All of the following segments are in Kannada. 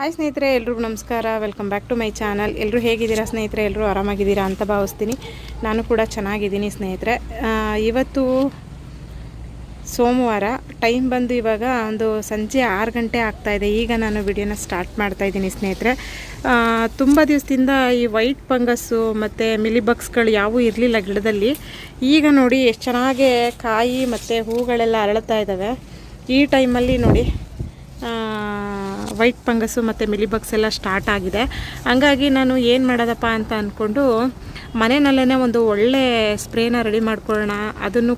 ಹಾಯ್ ಸ್ನೇಹಿತರೆ, ಎಲ್ರಿಗೂ ನಮಸ್ಕಾರ. Welcome back to my channel ಎಲ್ಲರೂ ಹೇಗಿದ್ದೀರಾ ಸ್ನೇಹಿತರೆ? ಎಲ್ಲರೂ ಆರಾಮಾಗಿದ್ದೀರಾ ಅಂತ ಭಾವಿಸ್ತೀನಿ. ನಾನು ಕೂಡ ಚೆನ್ನಾಗಿದ್ದೀನಿ ಸ್ನೇಹಿತರೆ. ಇವತ್ತು ಸೋಮವಾರ ಟೈಮ್ ಬಂದು ಇವಾಗ ಒಂದು ಸಂಜೆ ಆರು ಗಂಟೆ ಆಗ್ತಾಯಿದೆ ಈಗ ನಾನು ವಿಡಿಯೋನ ಸ್ಟಾರ್ಟ್ ಮಾಡ್ತಾ ಇದ್ದೀನಿ ಸ್ನೇಹಿತರೆ. ತುಂಬ ದಿವಸದಿಂದ ಈ ವೈಟ್ ಫಂಗಸ್ಸು ಮತ್ತು ಮಿಲಿಬಗ್ಸ್ಗಳು ಯಾವೂ ಇರಲಿಲ್ಲ ಗಿಡದಲ್ಲಿ. ಈಗ ನೋಡಿ ಎಷ್ಟು ಚೆನ್ನಾಗೆ ಕಾಯಿ ಮತ್ತು ಹೂಗಳೆಲ್ಲ ಅರಳ್ತಾ ಇದ್ದಾವೆ ಈ ಟೈಮಲ್ಲಿ ನೋಡಿ ವೈಟ್ ಫಂಗಸ್ಸು ಮತ್ತು ಮಿಲಿಬಗ್ಸ್ ಎಲ್ಲ ಸ್ಟಾರ್ಟ್ ಆಗಿದೆ. ಹಂಗಾಗಿ ನಾನು ಏನು ಮಾಡೋದಪ್ಪ ಅಂತ ಅಂದ್ಕೊಂಡು ಮನೆಯಲ್ಲೇ ಒಂದು ಒಳ್ಳೆ ಸ್ಪ್ರೇನ ರೆಡಿ ಮಾಡ್ಕೊಳ್ಳೋಣ. ಅದನ್ನು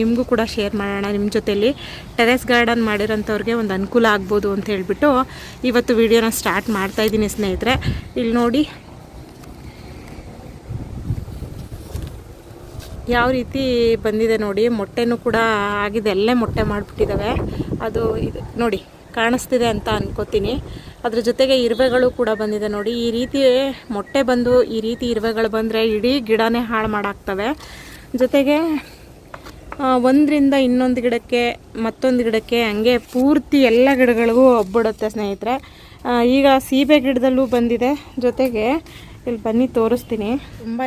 ನಿಮಗೂ ಕೂಡ ಶೇರ್ ಮಾಡೋಣ ನಿಮ್ಮ ಜೊತೆಯಲ್ಲಿ ಟೆರೆಸ್ ಗಾರ್ಡನ್ ಮಾಡಿರೋಂಥವ್ರಿಗೆ ಒಂದು ಅನುಕೂಲ ಆಗ್ಬೋದು ಅಂತ ಹೇಳಿಬಿಟ್ಟು ಇವತ್ತು ವಿಡಿಯೋನ ಸ್ಟಾರ್ಟ್ ಮಾಡ್ತಾ ಇದ್ದೀನಿ ಸ್ನೇಹಿತರೆ. ಇಲ್ಲಿ ನೋಡಿ. ಯಾವ ರೀತಿ ಬಂದಿದೆ ನೋಡಿ. ಮೊಟ್ಟೆನೂ ಕೂಡ ಆಗಿದೆ. ಎಲ್ಲೇ ಮೊಟ್ಟೆ ಮಾಡಿಬಿಟ್ಟಿದ್ದಾವೆ. ಅದು ಇದು, ನೋಡಿ. ಕಾಣಿಸ್ತಿದೆ ಅಂತ ಅನ್ಕೋತೀನಿ. ಅದ್ರ ಜೊತೆಗೆ ಇರುವೆಗಳು ಕೂಡ ಬಂದಿದೆ ನೋಡಿ. ಈ ರೀತಿ ಮೊಟ್ಟೆ ಬಂದು ಈ ರೀತಿ ಇರುವೆಗಳು ಬಂದರೆ ಇಡೀ ಗಿಡನೇ ಹಾಳು ಮಾಡಾಕ್ತವೆ ಜೊತೆಗೆ ಒಂದರಿಂದ ಇನ್ನೊಂದು ಗಿಡಕ್ಕೆ, ಮತ್ತೊಂದು ಗಿಡಕ್ಕೆ ಹಂಗೆ ಪೂರ್ತಿ ಎಲ್ಲ ಗಿಡಗಳಿಗೂ ಒಬ್ಬಿಡುತ್ತೆ ಸ್ನೇಹಿತರೆ. ಈಗ ಸೀಬೆ ಗಿಡದಲ್ಲೂ ಬಂದಿದೆ. ಜೊತೆಗೆ, ಇಲ್ಲಿ ಬನ್ನಿ ತೋರಿಸ್ತೀನಿ. ತುಂಬಾ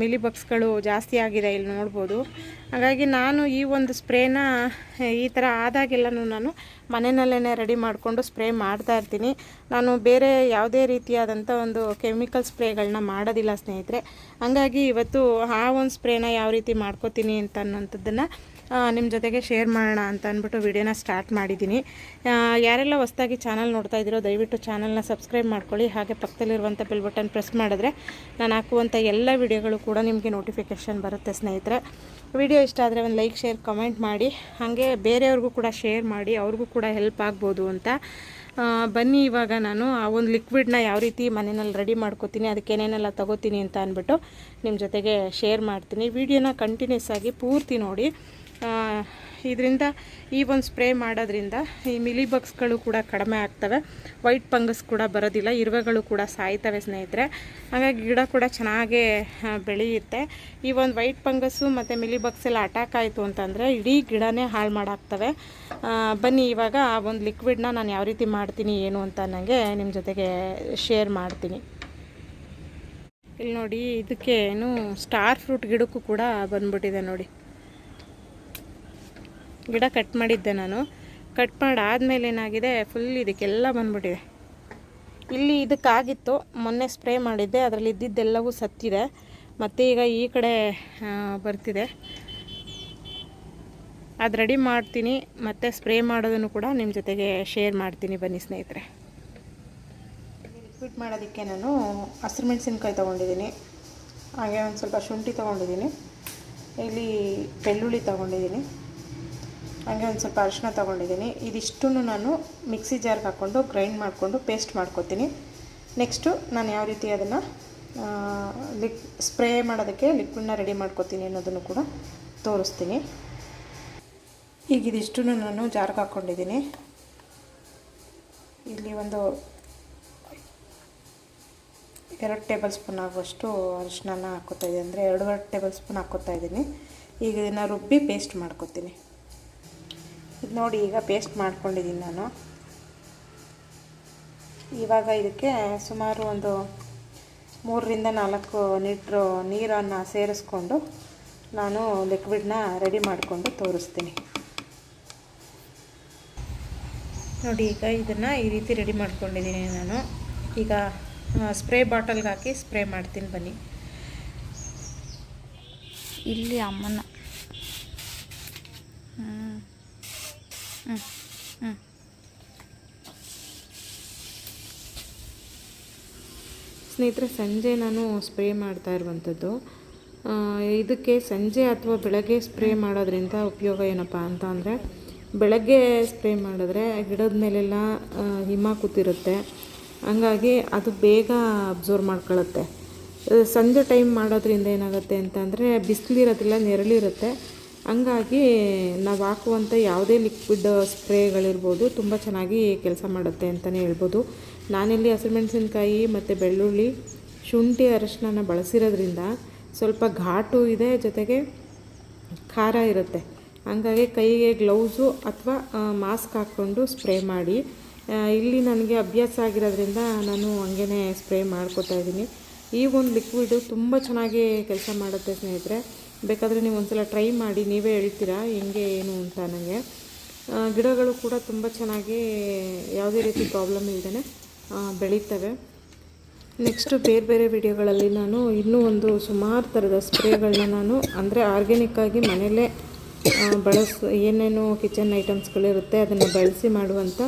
ಮಿಲಿ ಬಗ್ಸ್ಗಳು ಜಾಸ್ತಿ ಆಗಿದೆ ಇಲ್ಲಿ ನೋಡ್ಬೋದು. ಹಾಗಾಗಿ ನಾನು ಈ ಒಂದು ಸ್ಪ್ರೇನ, ಈ ಥರ ಆದಾಗೆಲ್ಲನೂ ನಾನು ಮನೆಯಲ್ಲೇ ರೆಡಿ ಮಾಡಿಕೊಂಡು ಸ್ಪ್ರೇ ಮಾಡ್ತಾ ಇರ್ತೀನಿ. ನಾನು ಬೇರೆ ಯಾವುದೇ ರೀತಿಯಾದಂಥ ಒಂದು ಕೆಮಿಕಲ್ ಸ್ಪ್ರೇಗಳನ್ನ ಮಾಡೋದಿಲ್ಲ ಸ್ನೇಹಿತರೆ. ಹಂಗಾಗಿ ಇವತ್ತು ಆ ಒಂದು ಸ್ಪ್ರೇನ ಯಾವ ರೀತಿ ಮಾಡ್ಕೋತೀನಿ ಅಂತ ಅನ್ನೋಂಥದ್ದನ್ನು ನಿಮ್ಮ ಜೊತೆಗೆ ಶೇರ್ ಮಾಡೋಣ ಅಂತ ಅಂದ್ಬಿಟ್ಟು ವಿಡಿಯೋನ ಸ್ಟಾರ್ಟ್ ಮಾಡಿದ್ದೀನಿ ಯಾರೆಲ್ಲ ಹೊಸ್ದಾಗಿ ಚಾನಲ್ ನೋಡ್ತಾ ಇದ್ದೀರೋ, ದಯವಿಟ್ಟು ಚಾನಲ್ನ ಸಬ್ಸ್ಕ್ರೈಬ್ ಮಾಡ್ಕೊಳ್ಳಿ. ಹಾಗೆ ಪಕ್ಕದಲ್ಲಿರುವಂಥ ಬೆಲ್ ಬಟನ್ ಪ್ರೆಸ್ ಮಾಡಿದ್ರೆ ನಾನು ಹಾಕುವಂಥ ಎಲ್ಲ ವಿಡಿಯೋಗಳು ಕೂಡ ನಿಮಗೆ ನೋಟಿಫಿಕೇಷನ್ ಬರುತ್ತೆ, ಸ್ನೇಹಿತರೆ. ವಿಡಿಯೋ ಇಷ್ಟ ಆದರೆ ಒಂದು ಲೈಕ್ ಶೇರ್ ಕಮೆಂಟ್ ಮಾಡಿ. ಹಾಗೆ ಬೇರೆಯವ್ರಿಗೂ ಕೂಡ ಶೇರ್ ಮಾಡಿ. ಅವ್ರಿಗೂ ಕೂಡ ಹೆಲ್ಪ್ ಆಗ್ಬೋದು ಅಂತ. ಬನ್ನಿ ಇವಾಗ ನಾನು ಆ ಒಂದು ಲಿಕ್ವಿಡ್ನ ಯಾವ ರೀತಿ ಮನೆಯಲ್ಲಿ ರೆಡಿ ಮಾಡ್ಕೋತೀನಿ, ಅದಕ್ಕೆ ಏನೇನೆಲ್ಲ ತಗೋತೀನಿ ಅಂತ ಅಂದ್ಬಿಟ್ಟು ನಿಮ್ಮ ಜೊತೆಗೆ ಶೇರ್ ಮಾಡ್ತೀನಿ. ವಿಡಿಯೋನ ಕಂಟಿನ್ಯೂಸ್ ಆಗಿ ಪೂರ್ತಿ ನೋಡಿ. ಇದರಿಂದ ಈ ಒಂದು ಸ್ಪ್ರೇ ಮಾಡೋದ್ರಿಂದ ಈ ಮಿಲಿ ಬಗ್ಸ್ಗಳು ಕೂಡ ಕಡಿಮೆ ಆಗ್ತವೆ. ವೈಟ್ ಪಂಗಸ್ ಕೂಡ ಬರೋದಿಲ್ಲ, ಇರುವೆಗಳು ಕೂಡ ಸಾಯ್ತವೆ ಸ್ನೇಹಿತರೆ. ಹಾಗಾಗಿ ಗಿಡ ಕೂಡ ಚೆನ್ನಾಗೇ ಬೆಳೆಯುತ್ತೆ. ಈ ಒಂದು ವೈಟ್ ಪಂಗಸ್ಸು ಮತ್ತು ಮಿಲಿ ಬಗ್ಸ್ ಎಲ್ಲ ಅಟ್ಯಾಕ್ ಆಯಿತು ಅಂತಂದರೆ ಇಡೀ ಗಿಡನೇ ಹಾಳು ಮಾಡಾಕ್ತವೆ ಬನ್ನಿ ಇವಾಗ ಆ ಒಂದು ಲಿಕ್ವಿಡ್ನ ನಾನು ಯಾವ ರೀತಿ ಮಾಡ್ತೀನಿ, ಏನು ಅಂತ ನನಗೆ ನಿಮ್ಮ ಜೊತೆಗೆ ಶೇರ್ ಮಾಡ್ತೀನಿ. ಇಲ್ಲಿ ನೋಡಿ ಇದಕ್ಕೆ ಏನು ಸ್ಟಾರ್ ಫ್ರೂಟ್ ಗಿಡಕ್ಕೂ ಕೂಡ ಬಂದ್ಬಿಟ್ಟಿದೆ ನೋಡಿ. ಗಿಡ ಕಟ್ ಮಾಡಿದ್ದೆ ನಾನು. ಕಟ್ ಮಾಡಾದ್ಮೇಲೆ ಏನಾಗಿದೆ ಫುಲ್ ಇದಕ್ಕೆಲ್ಲ ಬಂದ್ಬಿಟ್ಟಿದೆ. ಇಲ್ಲಿ ಇದಕ್ಕಾಗಿತ್ತು, ಮೊನ್ನೆ ಸ್ಪ್ರೇ ಮಾಡಿದ್ದೆ, ಅದರಲ್ಲಿ ಇದ್ದಿದ್ದೆಲ್ಲವೂ ಸತ್ತಿದೆ. ಮತ್ತು ಈಗ ಈ ಕಡೆ ಬರ್ತಿದೆ. ಅದು ರೆಡಿ ಮಾಡ್ತೀನಿ, ಮತ್ತು ಸ್ಪ್ರೇ ಮಾಡೋದನ್ನು ಕೂಡ ನಿಮ್ಮ ಜೊತೆಗೆ ಶೇರ್ ಮಾಡ್ತೀನಿ ಬನ್ನಿ ಸ್ನೇಹಿತರೆ. ಲಿಕ್ವಿಡ್ ಮಾಡೋದಕ್ಕೆ ನಾನು ಹಸಿರು ಮೆಣಸಿನ್ಕಾಯಿ ತೊಗೊಂಡಿದ್ದೀನಿ. ಹಾಗೆ ಒಂದು ಸ್ವಲ್ಪ ಶುಂಠಿ ತೊಗೊಂಡಿದ್ದೀನಿ. ಇಲ್ಲಿ ಬೆಳ್ಳುಳ್ಳಿ ತೊಗೊಂಡಿದ್ದೀನಿ. ಹಾಗೆ ಒಂದು ಸ್ವಲ್ಪ ಅರಿಶಿನ ತೊಗೊಂಡಿದ್ದೀನಿ. ಇದಿಷ್ಟನ್ನು ನಾನು ಮಿಕ್ಸಿ ಜಾರ್ಗೆ ಹಾಕ್ಕೊಂಡು ಗ್ರೈಂಡ್ ಮಾಡಿಕೊಂಡು ಪೇಸ್ಟ್ ಮಾಡ್ಕೊತೀನಿ. ನೆಕ್ಸ್ಟು ನಾನು ಯಾವ ರೀತಿ ಅದನ್ನು ಲಿಕ್, ಸ್ಪ್ರೇ ಮಾಡೋದಕ್ಕೆ ಲಿಕ್ವಿಡ್ನ ರೆಡಿ ಮಾಡ್ಕೊತೀನಿ ಅನ್ನೋದನ್ನು ಕೂಡ ತೋರಿಸ್ತೀನಿ. ಈಗ ಇದಿಷ್ಟನ್ನು ನಾನು ಜಾರ್ಗೆ ಹಾಕ್ಕೊಂಡಿದ್ದೀನಿ ಇಲ್ಲಿ ಒಂದು ಎರಡು ಟೇಬಲ್ ಸ್ಪೂನ್ ಆಗುವಷ್ಟು ಅರಿಶಿನ ಹಾಕೋತಾ ಇದ್ದೀನಿ ಅಂದರೆ ಎರಡೂವರೆ ಟೇಬಲ್ ಸ್ಪೂನ್ ಹಾಕ್ಕೋತಾ ಇದ್ದೀನಿ ಈಗ ಇದನ್ನು ರುಬ್ಬಿ ಪೇಸ್ಟ್ ಮಾಡ್ಕೊತೀನಿ. ನೋಡಿ ಈಗ ಪೇಸ್ಟ್ ಮಾಡ್ಕೊಂಡಿದ್ದೀನಿ ನಾನು. ಇವಾಗ ಇದಕ್ಕೆ ಸುಮಾರು ಒಂದು ಮೂರರಿಂದ ನಾಲ್ಕು ಲೀಟ್ರು ನೀರನ್ನು ಸೇರಿಸ್ಕೊಂಡು ನಾನು ಲಿಕ್ವಿಡ್ನ ರೆಡಿ ಮಾಡಿಕೊಂಡು ತೋರಿಸ್ತೀನಿ. ನೋಡಿ ಈಗ ಇದನ್ನು ಈ ರೀತಿ ರೆಡಿ ಮಾಡ್ಕೊಂಡಿದ್ದೀನಿ ನಾನು. ಈಗ ಸ್ಪ್ರೇ ಬಾಟಲ್ಗೆ ಹಾಕಿ ಸ್ಪ್ರೇ ಮಾಡ್ತೀನಿ ಬನ್ನಿ. ಇಲ್ಲಿ ಅಮ್ಮನ ಹ್ಞೂ ಸ್ನೇಹಿತರೆ, ಸಂಜೆ ನಾನು ಸ್ಪ್ರೇ ಮಾಡ್ತಾ ಇರುವಂಥದ್ದು. ಇದಕ್ಕೆ ಸಂಜೆ ಅಥವಾ ಬೆಳಗ್ಗೆ ಸ್ಪ್ರೇ ಮಾಡೋದ್ರಿಂದ ಉಪಯೋಗ ಏನಪ್ಪ ಅಂತ ಅಂದರೆ, ಬೆಳಗ್ಗೆ ಸ್ಪ್ರೇ ಮಾಡಿದ್ರೆ ಗಿಡದ ಮೇಲೆಲ್ಲ ಹಿಮ ಕೂತಿರುತ್ತೆ. ಹಂಗಾಗಿ ಅದು ಬೇಗ ಅಬ್ಸರ್ವ್ ಮಾಡ್ಕೊಳ್ಳುತ್ತೆ ಸಂಜೆ ಟೈಮ್ ಮಾಡೋದ್ರಿಂದ ಏನಾಗುತ್ತೆ ಅಂತಂದರೆ ಬಿಸಿಲಿರೋದಿಲ್ಲ ನೆರಳಿರುತ್ತೆ. ಹಂಗಾಗಿ ನಾವು ಹಾಕುವಂಥ ಯಾವುದೇ ಲಿಕ್ವಿಡ್ ಸ್ಪ್ರೇಗಳಿರ್ಬೋದು ತುಂಬ ಚೆನ್ನಾಗಿ ಕೆಲಸ ಮಾಡುತ್ತೆ ಅಂತಲೇ ಹೇಳ್ಬೋದು. ನಾನಿಲ್ಲಿ ಹಸಿರುಮೆಣಸಿನ್ಕಾಯಿ ಮತ್ತು ಬೆಳ್ಳುಳ್ಳಿ, ಶುಂಠಿ ಅರಶಿನ ಬಳಸಿರೋದ್ರಿಂದ ಸ್ವಲ್ಪ ಘಾಟು ಇದೆ, ಜೊತೆಗೆ ಖಾರ ಇರುತ್ತೆ. ಹಂಗಾಗಿ ಕೈಗೆ ಗ್ಲೌಸು ಅಥವಾ ಮಾಸ್ಕ್ ಹಾಕ್ಕೊಂಡು ಸ್ಪ್ರೇ ಮಾಡಿ. ಇಲ್ಲಿ ನನಗೆ ಅಭ್ಯಾಸ ಆಗಿರೋದ್ರಿಂದ ನಾನು ಹಂಗೇ ಸ್ಪ್ರೇ ಮಾಡ್ಕೊತಾ ಇದ್ದೀನಿ. ಈ ಒಂದು ಲಿಕ್ವಿಡು ತುಂಬ ಚೆನ್ನಾಗಿ ಕೆಲಸ ಮಾಡುತ್ತೆ ಸ್ನೇಹಿತರೆ. ಬೇಕಾದರೆ ನೀವು ಒಂದ್ಸಲ ಟ್ರೈ ಮಾಡಿ, ನೀವೇ ಹೇಳ್ತೀರಾ, ಹೆಂಗೆ, ಏನು ಅಂತ ನನಗೆ ಗಿಡಗಳು ಕೂಡ ತುಂಬ ಚೆನ್ನಾಗಿ ಯಾವುದೇ ರೀತಿ ಪ್ರಾಬ್ಲಮ್ ಇಲ್ಲದೇ ಬೆಳೀತವೆ. ನೆಕ್ಸ್ಟು ಬೇರೆ ಬೇರೆ ವಿಡಿಯೋಗಳಲ್ಲಿ ನಾನು ಇನ್ನೂ ಒಂದು ಸುಮಾರು ಥರದ ಸ್ಪ್ರೇಗಳನ್ನ ನಾನು ಅಂದರೆ ಆರ್ಗ್ಯಾನಿಕ್ಕಾಗಿ ಮನೆಯಲ್ಲೇ ಬಳಸ, ಏನೇನು ಕಿಚನ್ ಐಟಮ್ಸ್ಗಳಿರುತ್ತೆ ಅದನ್ನು ಬಳಸಿ ಮಾಡುವಂಥ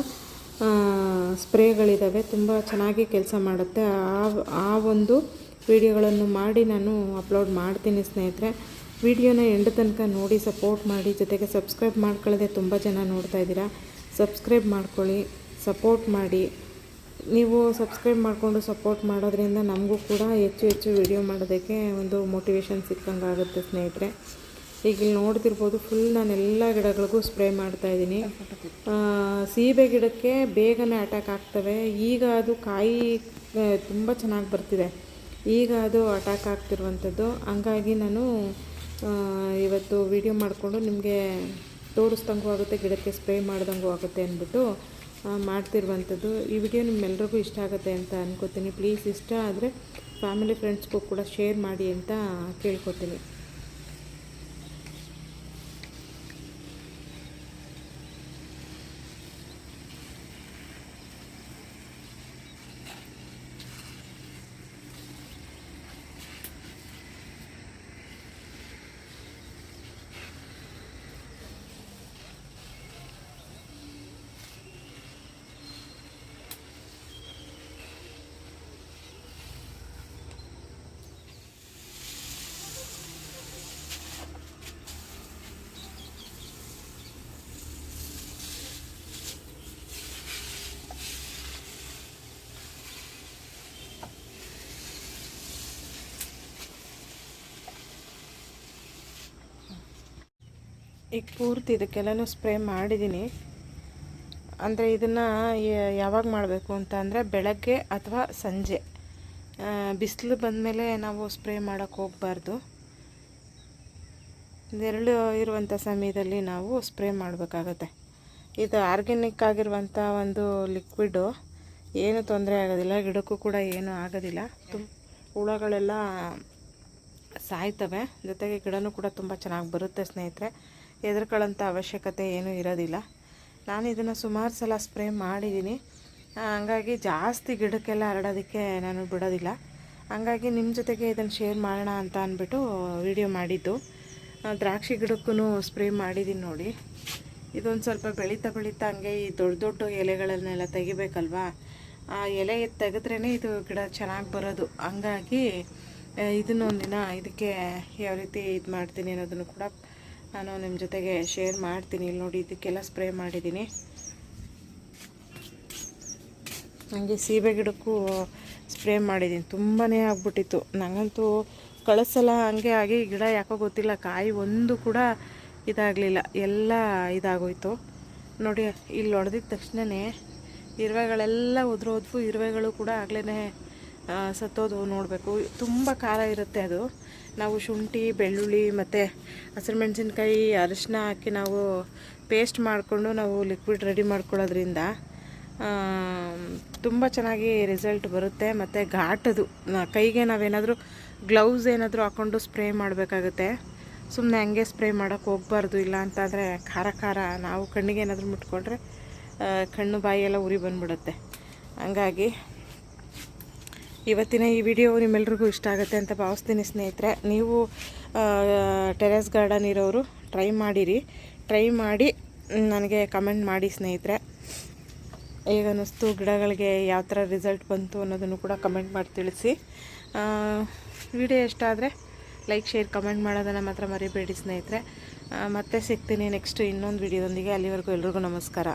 ಸ್ಪ್ರೇಗಳಿದ್ದಾವೆ ತುಂಬ ಚೆನ್ನಾಗಿ ಕೆಲಸ ಮಾಡುತ್ತೆ. ಆ ಆ ಒಂದು ವಿಡಿಯೋಗಳನ್ನು ಮಾಡಿ ನಾನು ಅಪ್ಲೋಡ್ ಮಾಡ್ತೀನಿ ಸ್ನೇಹಿತರೆ. ವಿಡಿಯೋನ ಎಂಡ್ ತನಕ ನೋಡಿ ಸಪೋರ್ಟ್ ಮಾಡಿ, ಜೊತೆಗೆ ಸಬ್ಸ್ಕ್ರೈಬ್ ಮಾಡ್ಕೊಳ್ಳದೆ ತುಂಬ ಜನ ನೋಡ್ತಾ ಇದ್ದೀರಾ, ಸಬ್ಸ್ಕ್ರೈಬ್ ಮಾಡ್ಕೊಳ್ಳಿ, ಸಪೋರ್ಟ್ ಮಾಡಿ. ನೀವು ಸಬ್ಸ್ಕ್ರೈಬ್ ಮಾಡಿಕೊಂಡು ಸಪೋರ್ಟ್ ಮಾಡೋದ್ರಿಂದ ನಮಗೂ ಕೂಡ ಹೆಚ್ಚು ಹೆಚ್ಚು ವಿಡಿಯೋ ಮಾಡೋದಕ್ಕೆ ಒಂದು ಮೋಟಿವೇಶನ್ ಸಿಕ್ಕಂಗೆ ಆಗುತ್ತೆ ಸ್ನೇಹಿತರೆ. ಈಗ ಇಲ್ಲಿ ನೋಡ್ತಿರ್ಬೋದು ಫುಲ್ ನಾನು ಎಲ್ಲ ಗಿಡಗಳಿಗೂ ಸ್ಪ್ರೇ ಮಾಡ್ತಾ ಇದ್ದೀನಿ. ಸೀಬೆ ಗಿಡಕ್ಕೆ ಬೇಗನೆ ಅಟ್ಯಾಕ್ ಆಗ್ತವೆ. ಈಗ ಅದು ಕಾಯಿ ತುಂಬ ಚೆನ್ನಾಗಿ ಬರ್ತಿದೆ. ಈಗ ಅದು ಅಟ್ಯಾಕ್ ಆಗ್ತಿರುವಂಥದ್ದು. ಹಂಗಾಗಿ ನಾನು ಇವತ್ತು ವಿಡಿಯೋ ಮಾಡಿಕೊಂಡು ನಿಮಗೆ ತೋರಿಸ್ದಂಗೂ ಆಗುತ್ತೆ, ಗಿಡಕ್ಕೆ ಸ್ಪ್ರೇ ಮಾಡ್ದಂಗೂ ಆಗುತ್ತೆ ಅಂದ್ಬಿಟ್ಟು ಮಾಡ್ತಿರುವಂಥದ್ದು. ಈ ವಿಡಿಯೋ ನಿಮ್ಮೆಲ್ರಿಗೂ ಇಷ್ಟ ಆಗುತ್ತೆ ಅಂತ ಅಂದ್ಕೋತೀನಿ ಪ್ಲೀಸ್ ಇಷ್ಟ ಆದರೆ ಫ್ಯಾಮಿಲಿ ಫ್ರೆಂಡ್ಸ್ಗೂ ಕೂಡ ಶೇರ್ ಮಾಡಿ ಅಂತ ಕೇಳ್ಕೊತೀನಿ. ಈಗ ಪೂರ್ತಿ ಇದಕ್ಕೆಲ್ಲನೂ ಸ್ಪ್ರೇ ಮಾಡಿದ್ದೀನಿ. ಅಂದರೆ ಇದನ್ನು ಯಾವಾಗ ಮಾಡಬೇಕು ಅಂತ ಅಂದರೆ ಬೆಳಗ್ಗೆ ಅಥವಾ ಸಂಜೆ. ಬಿಸಿಲು ಬಂದಮೇಲೆ ನಾವು ಸ್ಪ್ರೇ ಮಾಡೋಕ್ಕೆ ಹೋಗಬಾರ್ದು. ನೆರಳು ಇರುವಂಥ ಸಮಯದಲ್ಲಿ ನಾವು ಸ್ಪ್ರೇ ಮಾಡಬೇಕಾಗತ್ತೆ. ಇದು ಆರ್ಗ್ಯಾನಿಕ್ ಆಗಿರುವಂಥ ಒಂದು ಲಿಕ್ವಿಡು. ಏನು ತೊಂದರೆ ಆಗೋದಿಲ್ಲ, ಗಿಡಕ್ಕೂ ಕೂಡ ಏನೂ ಆಗೋದಿಲ್ಲ. ತುಂಬ ಹುಳಗಳೆಲ್ಲ ಸಾಯ್ತವೆ. ಜೊತೆಗೆ ಗಿಡನೂ ಕೂಡ ತುಂಬ ಚೆನ್ನಾಗಿ ಬರುತ್ತೆ ಸ್ನೇಹಿತರೆ. ಹೆದರ್ಕೊಳ್ಳೋಂಥ ಅವಶ್ಯಕತೆ ಏನೂ ಇರೋದಿಲ್ಲ. ನಾನು ಇದನ್ನು ಸುಮಾರು ಸಲ ಸ್ಪ್ರೇ ಮಾಡಿದ್ದೀನಿ. ಹಂಗಾಗಿ ಜಾಸ್ತಿ ಗಿಡಕ್ಕೆಲ್ಲ ಹರಡೋದಕ್ಕೆ ನಾನು ಬಿಡೋದಿಲ್ಲ. ಹಂಗಾಗಿ ನಿಮ್ಮ ಜೊತೆಗೆ ಇದನ್ನು ಶೇರ್ ಮಾಡೋಣ ಅಂತ ಅಂದ್ಬಿಟ್ಟು ವಿಡಿಯೋ ಮಾಡಿದ್ದು. ದ್ರಾಕ್ಷಿ ಗಿಡಕ್ಕೂ ಸ್ಪ್ರೇ ಮಾಡಿದ್ದೀನಿ ನೋಡಿ. ಇದೊಂದು ಸ್ವಲ್ಪ ಬೆಳೀತಾ ಬೆಳೀತಾ ಹಂಗೆ ಈ ದೊಡ್ಡ ದೊಡ್ಡ ಎಲೆಗಳನ್ನೆಲ್ಲ ತೆಗಿಬೇಕಲ್ವಾ? ಆ ಎಲೆ ತೆಗೆದ್ರೇ ಇದು ಗಿಡ ಚೆನ್ನಾಗಿ ಬರೋದು. ಹಂಗಾಗಿ ಇದನ್ನೊಂದಿನ ಇದಕ್ಕೆ ಯಾವ ರೀತಿ ಇದು ಮಾಡ್ತೀನಿ ಅನ್ನೋದನ್ನು ಕೂಡ ನಾನು ನಿಮ್ಮ ಜೊತೆಗೆ ಶೇರ್ ಮಾಡ್ತೀನಿ. ಇಲ್ಲಿ ನೋಡಿ, ಇದಕ್ಕೆಲ್ಲ ಸ್ಪ್ರೇ ಮಾಡಿದ್ದೀನಿ. ನನಗೆ ಸೀಬೆ ಗಿಡಕ್ಕೂ ಸ್ಪ್ರೇ ಮಾಡಿದ್ದೀನಿ. ತುಂಬಾ ಆಗ್ಬಿಟ್ಟಿತ್ತು. ನನಗಂತೂ ಕಳಿಸಲ್ಲ, ಹಂಗೆ ಆಗಿ ಗಿಡ ಯಾಕೋ ಗೊತ್ತಿಲ್ಲ. ಕಾಯಿ ಒಂದು ಕೂಡ ಇದಾಗಲಿಲ್ಲ. ಎಲ್ಲ ಇದಾಗೋಯ್ತು. ನೋಡಿ, ಇಲ್ಲಿ ಹೊಡೆದಿದ್ದ ತಕ್ಷಣವೇ ಇರುವೆಗಳೆಲ್ಲ ಉದುರೋದ್ವು. ಇರುವೆಗಳು ಕೂಡ ಆಗಲೇ ಸತ್ತೋದು ನೋಡಬೇಕು. ತುಂಬ ಖಾರ ಇರುತ್ತೆ ಅದು. ನಾವು ಶುಂಠಿ, ಬೆಳ್ಳುಳ್ಳಿ ಮತ್ತು ಹಸಿರುಮೆಣಸಿನ್ಕಾಯಿ ಅರಿಶಿನ ಹಾಕಿ ನಾವು ಪೇಸ್ಟ್ ಮಾಡಿಕೊಂಡು ನಾವು ಲಿಕ್ವಿಡ್ ರೆಡಿ ಮಾಡ್ಕೊಳ್ಳೋದ್ರಿಂದ ತುಂಬ ಚೆನ್ನಾಗಿ ರಿಸಲ್ಟ್ ಬರುತ್ತೆ. ಮತ್ತು ಘಾಟದು ಕೈಗೆ ನಾವೇನಾದರೂ ಗ್ಲೌಸ್ ಏನಾದರೂ ಹಾಕ್ಕೊಂಡು ಸ್ಪ್ರೇ ಮಾಡಬೇಕಾಗುತ್ತೆ. ಸುಮ್ಮನೆ ಹಂಗೆ ಸ್ಪ್ರೇ ಮಾಡೋಕ್ಕೆ ಹೋಗ್ಬಾರ್ದು, ಇಲ್ಲ ಅಂತಂದರೆ ಖಾರ ಖಾರ. ನಾವು ಕಣ್ಣಿಗೆ ಏನಾದರೂ ಮುಟ್ಕೊಂಡ್ರೆ ಕಣ್ಣು ಕಣ್ಣು ಬಾಯಿಯೆಲ್ಲ ಉರಿ ಬಂದ್ಬಿಡುತ್ತೆ. ಹಂಗಾಗಿ ಇವತ್ತಿನ ಈ ವಿಡಿಯೋ ನಿಮ್ಮೆಲ್ರಿಗೂ ಇಷ್ಟ ಆಗುತ್ತೆ ಅಂತ ಭಾವಿಸ್ತೀನಿ ಸ್ನೇಹಿತರೆ. ನೀವು ಟೆರೆಸ್ ಗಾರ್ಡನ್ ಇರೋರು ಟ್ರೈ ಮಾಡಿರಿ. ಟ್ರೈ ಮಾಡಿ ನನಗೆ ಕಮೆಂಟ್ ಮಾಡಿ ಸ್ನೇಹಿತರೆ. ಈಗ ಅನ್ನಿಸ್ತು ಗಿಡಗಳಿಗೆ ಯಾವ ಥರ ರಿಸಲ್ಟ್ ಬಂತು ಅನ್ನೋದನ್ನು ಕೂಡ ಕಮೆಂಟ್ ಮಾಡಿ ತಿಳಿಸಿ. ವಿಡಿಯೋ ಇಷ್ಟ ಆದರೆ ಲೈಕ್, ಶೇರ್, ಕಮೆಂಟ್ ಮಾಡೋದನ್ನು ಮಾತ್ರ ಮರಿಬೇಡಿ ಸ್ನೇಹಿತರೆ. ಮತ್ತೆ ಸಿಗ್ತೀನಿ ನೆಕ್ಸ್ಟ್ ಇನ್ನೊಂದು ವಿಡಿಯೋದೊಂದಿಗೆ. ಅಲ್ಲಿವರೆಗೂ ಎಲ್ರಿಗೂ ನಮಸ್ಕಾರ.